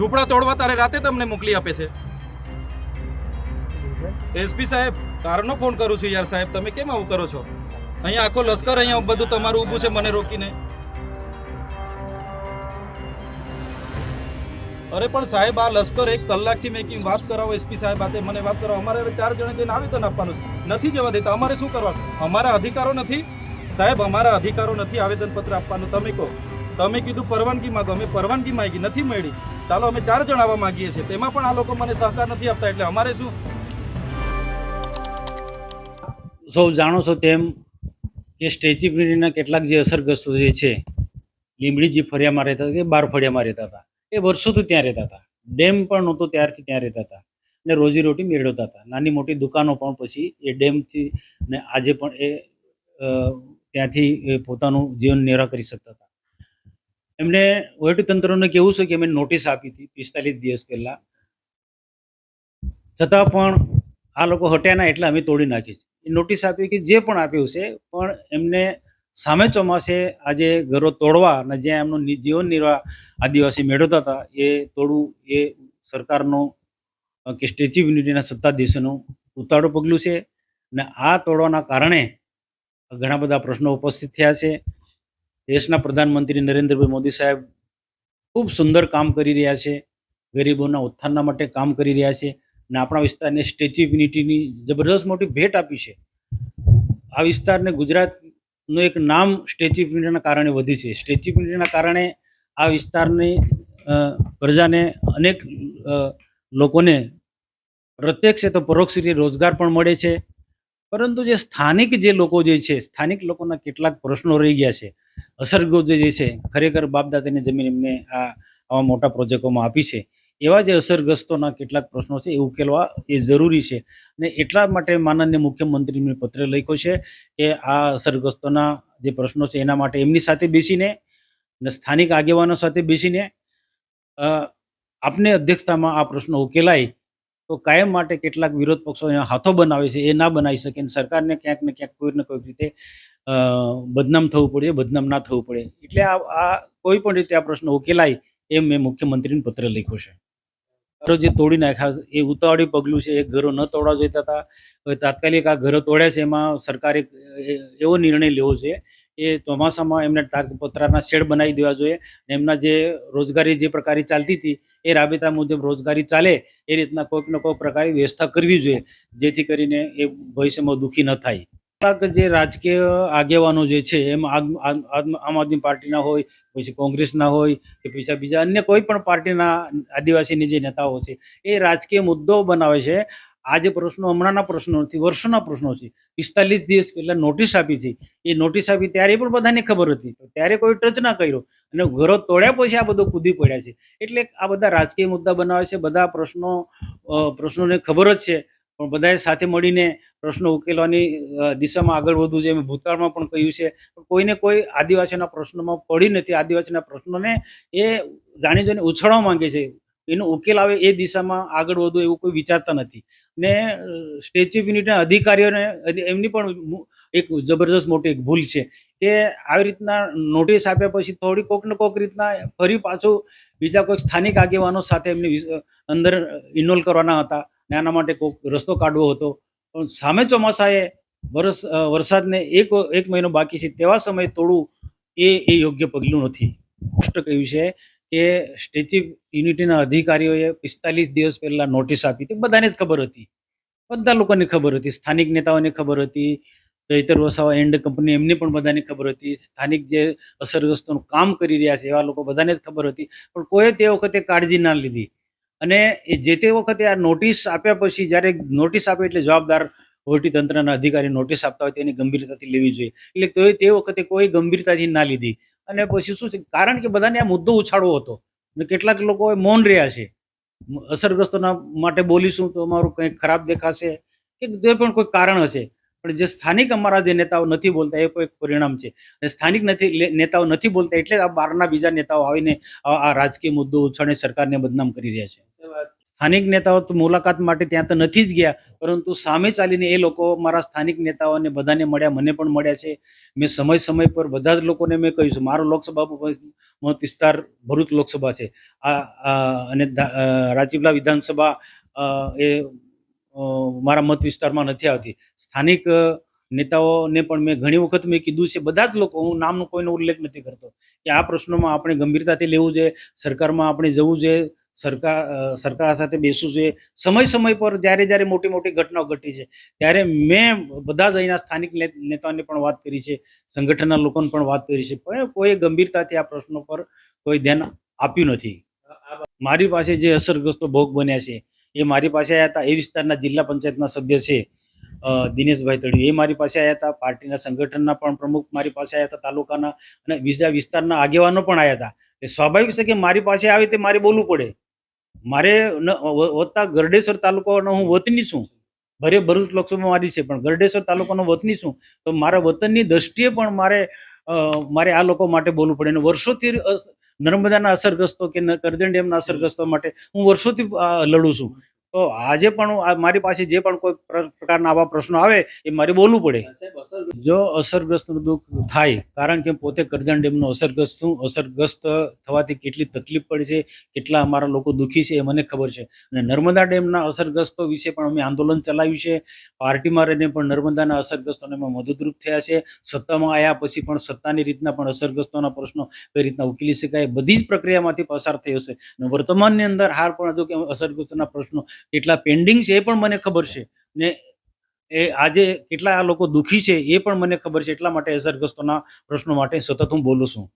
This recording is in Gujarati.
ઝૂંપડા તોડવા તારે રાતે તમને મોકલી આપે છે. એસપી સાહેબ કારનો ફોન કરું છું યાર સાહેબ તમે કેમ આવું કરો છો? અહીંયા આખો લશ્કર અહીંયા બધું તમારું ઊભું છે મને રોકીને. અરે પણ સાહેબ આ લશ્કર એક કલાકથી મેં કીધું વાત કરાવો એસપી સાહેબ આતે મને વાત કરાવો? અમારે હવે ચાર જણે જઈને આવેદન આપવાનું નથી જવા દેતા. અમારે શું કરવાનું? અમારા અધિકારો નથી? સાહેબ અમારા અધિકારો નથી આવેદનપત્ર આપવાનું. તમે કહો. તમે કીધું પરવાનગી માગો. અમે પરવાનગી માગી. નથી મળી. ચાલો અમે ચાર જણ આવવા માંગીએ છીએ. તેમાં પણ આ લોકો મને સહકાર નથી આપતા, એટલે અમારે શું? સૌ જાણો છો તેમ કે સ્ટેચ્યુ ઓફ કેટલાક જે અસરગ્રસ્તો જે છે લીંબડીજી ફળિયામાં રહેતા હતા કે બાર ફળિયામાં રહેતા હતા. એ વર્ષોથી ત્યાં રહેતા હતા. ડેમ પણ નહોતો ત્યારથી ત્યાં રહેતા હતા. અને રોજીરોટી મેળવતા હતા. નાની મોટી દુકાનો પણ પછી એ ડેમથી ને આજે પણ એ ત્યાંથી પોતાનું જીવન નિર્વાહ કરી શકતા હતા. એમને વહીવટીતંત્રને કેવું છે કે અમે નોટિસ આપી હતી પિસ્તાલીસ દિવસ પહેલા. છતાં પણ આ લોકો હટ્યાના એટલે અમે તોડી નાખી છે. નોટિસ આપી કે જે પણ આપ્યું છે, પણ એમને સામે ચોમાસે આજે ઘરો તોડવા અને જ્યાં એમનું જીવન નિર્વાહ આદિવાસી મેળવતા હતા, એ તોડવું એ સરકારનો કે સ્ટેચ્યુ યુનિટીના સત્તાધીશોનું ઉતાળું પગલું છે. અને આ તોડવાના કારણે ઘણા બધા પ્રશ્નો ઉપસ્થિત થયા છે. દેશના પ્રધાનમંત્રી નરેન્દ્રભાઈ મોદી સાહેબ ખૂબ સુંદર કામ કરી રહ્યા છે. ગરીબોના ઉત્થાનના માટે કામ કરી રહ્યા છે અને આપણા વિસ્તારને સ્ટેચ્યુ યુનિટીની જબરદસ્ત મોટી ભેટ આપી છે. આ વિસ્તારને ગુજરાતનું એક નામ સ્ટેચ્યુ ઓફ યુનિટીના કારણે વધ્યું છે. સ્ટેચ્યુ યુનિટીના કારણે આ વિસ્તારની પ્રજાને અનેક લોકોને પ્રત્યક્ષ તો પરોક્ષ રીતે રોજગાર પણ મળે છે. પરંતુ જે સ્થાનિક જે લોકો જે છે, સ્થાનિક લોકોના કેટલાક પ્રશ્નો રહી ગયા છે. અસરગ્રસ્ત જે છે, ખરેખર બાપદાદાની જમીન એમને આ આવા મોટા પ્રોજેક્ટોમાં આપી છે. એવા જે અસરગ્રસ્તોના કેટલાક પ્રશ્નો છે, એ ઉકેલવા એ જરૂરી છે. અને એટલા માટે માનનીય મુખ્યમંત્રીને પત્ર લખ્યો છે કે આ અસરગ્રસ્તોના જે પ્રશ્નો છે, એના માટે એમની સાથે બેસીને અને સ્થાનિક આગેવાનો સાથે બેસીને આપને અધ્યક્ષતામાં આ પ્રશ્નો ઉકેલાય તો કાયમ માટે કેટલાક વિરોધ પક્ષો એના હાથો બનાવે છે, એ ના બનાવી શકે અને સરકારને ક્યાંક ને ક્યાંક કોઈ ને કોઈક રીતે બદનામ થવું પડે, બદનામ ના થવું પડે. એટલે આ કોઈ પણ રીતે આ પ્રશ્ન ઉકેલાય એમ મેં મુખ્યમંત્રીને પત્ર લખ્યો છે. ઘરો જે તોડી નાખ્યા એ ઉતાવળી પગલું છે, એ ઘરો ન તોડવા જોઈતા હતા. તાત્કાલિક આ ઘરો તોડ્યા છે, એમાં સરકારે એવો નિર્ણય લેવો છે એ ચોમાસામાં એમને તાકપત્રાના શેડ બનાવી દેવા જોઈએ એમના જે રોજગારી જે પ્રકારે ચાલતી હતી, એ રાબેતા મુજબ રોજગારી ચાલે, એ રીતના કોઈક ને કોઈ પ્રકારે વ્યવસ્થા કરવી જોઈએ, જેથી કરીને એ ભવિષ્યમાં દુઃખી ન થાય. જે રાજકીય આગેવાનો જે છે, એમ આમ આદમી પાર્ટીના હોય પછી કોંગ્રેસના હોય કે પછી બીજા અન્ય કોઈ પણ પાર્ટીના આદિવાસીની જે નેતાઓ છે, એ રાજકીય મુદ્દો બનાવે છે આ જે પ્રશ્નો, હમણાંના પ્રશ્નો નથી વર્ષોના પ્રશ્નો છે, પિસ્તાલીસ દિવસ પહેલા નોટિસ આપી હતી એ નોટિસ આપી ત્યારે પણ બધાને ખબર હતી. ત્યારે કોઈ ટચ ના કર્યો. અને ઘરો તોડ્યા પછી આ બધું કૂદી પડ્યા છે. એટલે આ બધા રાજકીય મુદ્દા બનાવે છે. બધા પ્રશ્નો પ્રશ્નોને ખબર જ છે. પણ બધાએ સાથે મળીને પ્રશ્નો ઉકેલવાની દિશામાં આગળ વધવું છે મેં ભૂતકાળમાં પણ કહ્યું છે. કોઈને કોઈ આદિવાસીના પ્રશ્નોમાં પડી નથી. આદિવાસીના પ્રશ્નોને એ જાણી જોઈને ઉછાળવા માંગે છે. એનો ઉકેલ આવે એ દિશામાં આગળ વધવું એવું કોઈ વિચારતા નથી. ને સ્ટેચ્યુ ઓફ યુનિટીના અધિકારીઓને એમની પણ એક જબરજસ્ત મોટી એક ભૂલ છે કે આવી રીતના નોટિસ આપ્યા પછી થોડી કોક ને કોક રીતના ફરી પાછું બીજા કોઈ સ્થાનિક આગેવાનો સાથે એમને અંદર ઇન્વોલ્વ કરવાના હતા ને આના માટે કોઈક રસ્તો કાઢવો હતો. પણ સામે ચોમાસાએ વરસ વરસાદને એક એક મહિનો બાકી છે તેવા સમયે તોડવું એ એ યોગ્ય પગલું નથી. સ્પષ્ટ કહ્યું છે કે સ્ટેચ્યુ યુનિટીના અધિકારીઓએ પિસ્તાલીસ દિવસ પહેલા નોટિસ આપી હતી. બધાને જ ખબર હતી. બધા લોકોને ખબર હતી. સ્થાનિક નેતાઓને ખબર હતી. ચૈતર વસાવા એન્ડ કંપની એમને પણ બધાને ખબર હતી. સ્થાનિક જે અસરગ્રસ્તોનું કામ કરી રહ્યા છે એવા લોકો બધાને જ ખબર હતી. પણ કોઈએ તે વખતે કાળજી ના લીધી. અને જે તે વખતે આ નોટિસ આપ્યા પછી જ્યારે નોટિસ આપે એટલે જવાબદાર તંત્રના અધિકારી નોટિસ આપતા હોય તેની ગંભીરતાથી લેવી જોઈએ. એટલે તોય તે વખતે કોઈ ગંભીરતાથી ના લીધી. અને પછી શું છે, કારણ કે બધાને આ મુદ્દો ઉછાળવો હતો અને કેટલાક લોકો મૌન રહ્યા છે. અસરગ્રસ્તોના માટે બોલીશું તો અમારું કંઈક ખરાબ દેખાશે કે જે પણ કોઈ કારણ હશે. પણ જે સ્થાનિક અમારા જે નેતાઓ નથી બોલતા એ કોઈ પરિણામ છે. સ્થાનિક નથી નેતાઓ નથી બોલતા એટલે આ બહારના બીજા નેતાઓ આવીને આ રાજકીય મુદ્દો ઉછાળીને સરકારને બદનામ કરી રહ્યા છે. સ્થાનિક નેતાઓ તો મુલાકાત માટે ત્યાં તો નથી જ ગયા, પરંતુ સામે ચાલીને એ લોકો મારા સ્થાનિક નેતાઓને બધાને મળ્યા, મને પણ મળ્યા છે. મેં સમય સમય પર બધા જ લોકોને મેં કહ્યું છે, મારો લોકસભા મત વિસ્તાર ભરૂચ લોકસભા છે. આ અને રાજીવલા વિધાનસભા એ મારા મત વિસ્તારમાં નથી આવતી. સ્થાનિક નેતાઓને પણ મેં ઘણી વખત મેં કીધું છે, બધા જ લોકો, હું નામનો કોઈનો ઉલ્લેખ નથી કરતો, કે આ પ્રશ્નોમાં આપણે ગંભીરતાથી લેવું જોઈએ સરકારમાં આપણે જવું જોઈએ સરકાર સરકાર સાથે બેસવું જોઈએ. સમય સમય પર જ્યારે જ્યારે મોટી મોટી ઘટનાઓ ઘટી છે, ત્યારે મેં બધા જ અહીંના સ્થાનિક નેતાઓને પણ વાત કરી છે, સંગઠનના લોકોને પણ વાત કરી છે, પણ કોઈ ગંભીરતાથી આ પ્રશ્નો પર કોઈ ધ્યાન આપ્યું નથી. મારી પાસે જે અસરગ્રસ્તો ભોગ બન્યા છે, એ મારી પાસે આવ્યા હતા, એ વિસ્તારના જિલ્લા પંચાયતના સભ્ય છે દિનેશભાઈ તળી એ મારી પાસે આવ્યા હતા, પાર્ટીના સંગઠનના પણ પ્રમુખ મારી પાસે આવ્યા હતા, તાલુકાના અને બીજા વિસ્તારના આગેવાનો પણ આવ્યા હતા. એ સ્વાભાવિક છે કે મારી પાસે આવે તે મારે બોલવું પડે. મારે વત્તા ગરડેશ્વર તાલુકાનો હું વતની છું. ભરે ભરૂચ લોકસભા મારી છે, પણ ગરડેશ્વર તાલુકાનો વતની છું. તો મારા વતનની દ્રષ્ટિએ પણ મારે મારે આ લોકો માટે બોલવું પડે. અને વર્ષોથી નર્મદાના અસરગ્રસ્તો કે કરજણ ડેમના અસરગ્રસ્તો માટે હું વર્ષોથી લડું છું. તો આજે પણ મારી પાસે જે પણ કોઈ પ્રકારના આવા પ્રશ્નો આવે, એ મારે બોલવું પડે. જો અસરગ્રસ્ત દુઃખ થાય, કારણ કે પોતે કરજણ ડેમનો અસરગ્રસ્ત છું, અસરગ્રસ્ત થવાથી કેટલી તકલીફ પડે છે, કેટલા અમારા લોકો દુઃખી છે એ મને ખબર છે. અને નર્મદા ડેમના અસરગ્રસ્તો વિશે પણ અમે આંદોલન ચલાવ્યું છે. પાર્ટીમાં રહીને પણ નર્મદાના અસરગ્રસ્તોને અમે મદદરૂપ થયા છે. સત્તામાં આવ્યા પછી પણ સત્તાની રીતના પણ અસરગ્રસ્તોના પ્રશ્નો કઈ રીતના ઉકેલી શકાય, બધી જ પ્રક્રિયામાંથી પસાર થયો છે. વર્તમાનની અંદર હાર પણ હજુ કે અસરગ્રસ્તોના પ્રશ્નો કેટલા પેન્ડિંગ છે એ પણ મને ખબર છે. ને એ આજે કેટલા આ લોકો દુઃખી છે એ પણ મને ખબર છે એટલા માટે અસરગ્રસ્તોના પ્રશ્નો માટે સતત હું બોલું છું.